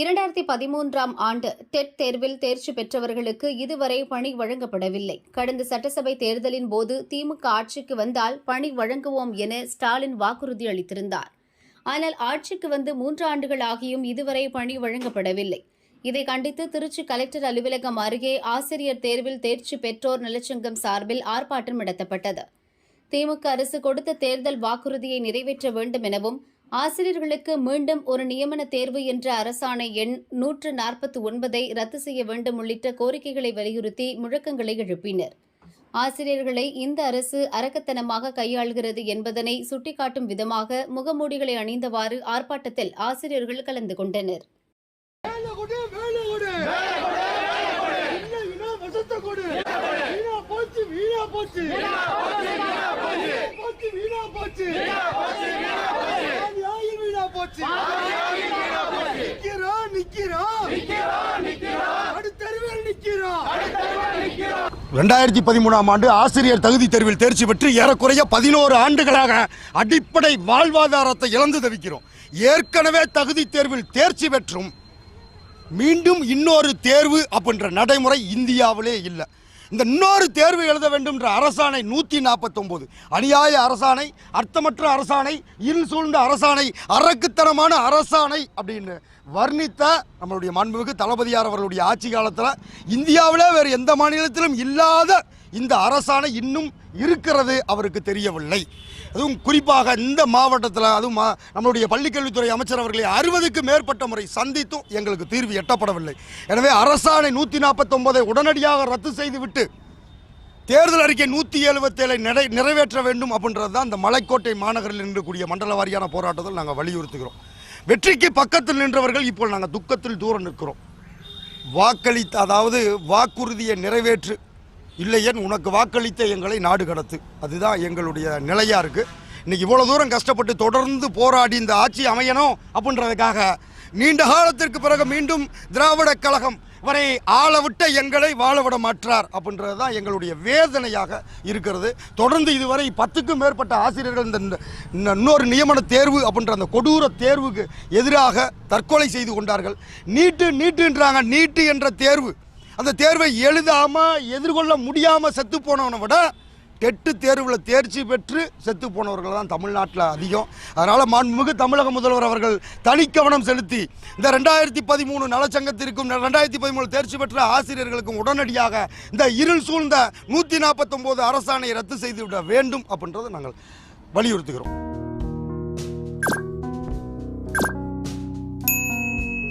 இரண்டாயிரத்தி பதிமூன்றாம் ஆண்டு டெட் தேர்வில் தேர்ச்சி பெற்றவர்களுக்கு இதுவரை பணி வழங்கப்படவில்லை. கடந்த சட்டசபை தேர்தலின் போது திமுக ஆட்சிக்கு வந்தால் பணி வழங்குவோம் என ஸ்டாலின் வாக்குறுதி அளித்திருந்தார். ஆனால் ஆட்சிக்கு வந்து மூன்று ஆண்டுகள் ஆகியும் இதுவரை பணி வழங்கப்படவில்லை. இதை கண்டித்து திருச்சி கலெக்டர் அலுவலகம் அருகே ஆசிரியர் தேர்வில் தேர்ச்சி பெற்றோர் நலச்சங்கம் சார்பில் ஆர்ப்பாட்டம் நடத்தப்பட்டது. திமுக அரசு கொடுத்த தேர்தல் வாக்குறுதியை நிறைவேற்ற வேண்டும் எனவும் ஆசிரியர்களுக்கு மீண்டும் ஒரு நியமன தேர்வு என்ற அரசாணை எண் நூற்று நாற்பத்தி ஒன்பதை ரத்து செய்ய வேண்டும் உள்ளிட்ட கோரிக்கைகளை வலியுறுத்தி முழக்கங்களை எழுப்பினர். ஆசிரியர்களை இந்த அரசு அரக்கத்தனமாக கையாள்கிறது என்பதனை சுட்டிக்காட்டும் விதமாக முகமூடிகளை அணிந்தவாறு ஆர்ப்பாட்டத்தில் ஆசிரியர்கள் கலந்து கொண்டனர். போச்சு. ரெண்டாயிரத்தி பதிமூணாம் ஆண்டு ஆசிரியர் தகுதி தேர்வில் தேர்ச்சி பெற்று ஏறக்குறைய பதினோரு ஆண்டுகளாக அடிப்படை வாழ்வாதாரத்தை இழந்து தவிக்கிறோம். ஏற்கனவே தகுதி தேர்வில் தேர்ச்சி பெற்றும் மீண்டும் இன்னொரு தேர்வு அப்படின்ற நடைமுறை இந்தியாவிலே இல்லை. இந்த இன்னொரு தேர்வு எழுத வேண்டும்ன்ற அரசாணை நூற்றி நாற்பத்தொம்போது அநியாய அரசாணை அர்த்தமற்ற அரசாணை இருள் சூழ்ந்த அரசாணை அரக்குத்தனமான அரசாணை அப்படின்னு வர்ணித்த நம்மளுடைய மாண்புமிகு தளபதியார் அவர்களுடைய ஆட்சி காலத்தில் இந்தியாவிலே வேறு எந்த மாநிலத்திலும் இல்லாத இந்த அரசாணை இன்னும் இருக்கிறது அவருக்கு தெரியவில்லை. அதுவும் குறிப்பாக இந்த மாவட்டத்தில் அதுவும் மா- நம்மளுடைய பள்ளிக்கல்வித்துறை அமைச்சர் அவர்களை அறுபதுக்கு மேற்பட்ட முறை சந்தித்தும் எங்களுக்கு தீர்வு எட்டப்படவில்லை. எனவே அரசாணை நூற்றி நாற்பத்தொன்பதை உடனடியாக ரத்து செய்துவிட்டு தேர்தல் அறிக்கை நூற்றி எழுபத்தேழை நிறை நிறைவேற்ற வேண்டும் அப்படின்றது தான் இந்த மலைக்கோட்டை மாநகரில் நின்றக்கூடிய மண்டல வாரியான போராட்டத்தில் நாங்கள் வலியுறுத்துகிறோம். வெற்றிக்கு பக்கத்தில் நின்றவர்கள் இப்போ நாங்கள் துக்கத்தில் தூரம் நிற்கிறோம். வாக்களித்த அதாவது வாக்குறுதியை நிறைவேற்று இல்லையன் உனக்கு வாக்களித்த எங்களை நாடு கடத்து. அதுதான் எங்களுடைய நிலையாக இருக்குது இன்னைக்கு இவ்வளோ தூரம் கஷ்டப்பட்டு தொடர்ந்து போராடி இந்த ஆட்சி அமையணும் அப்படின்றதுக்காக நீண்ட காலத்திற்கு பிறகு மீண்டும் திராவிட கழகம் வரை ஆள விட்ட எங்களை வாழவிட மாற்றார் அப்படின்றது தான் எங்களுடைய வேதனையாக இருக்கிறது. தொடர்ந்து இதுவரை பத்துக்கும் மேற்பட்ட ஆசிரியர்கள் இந்த இந்த இன்னொரு நியமன தேர்வு அப்படின்ற அந்த கொடூர தேர்வுக்கு எதிராக தற்கொலை செய்து கொண்டார்கள். நீட்டு நீட்டுன்றாங்க. நீட்டு என்ற தேர்வு அந்த தேர்வை எழுதாமல் எதிர்கொள்ள முடியாமல் செத்து போனவனை விட டெட்டு தேர்வில் தேர்ச்சி பெற்று செத்து போனவர்கள் தான் தமிழ்நாட்டில் அதிகம். அதனால் மாண்புமிகு தமிழக முதல்வர் அவர்கள் தனி கவனம் செலுத்தி இந்த ரெண்டாயிரத்தி பதிமூணு நலச்சங்கத்திற்கும் ரெண்டாயிரத்தி பதிமூணு தேர்ச்சி பெற்ற ஆசிரியர்களுக்கும் உடனடியாக இந்த இருள் சூழ்ந்த நூற்றி நாற்பத்தொம்போது அரசாணையை ரத்து செய்துவிட வேண்டும் அப்படின்றத நாங்கள் வலியுறுத்துகிறோம்.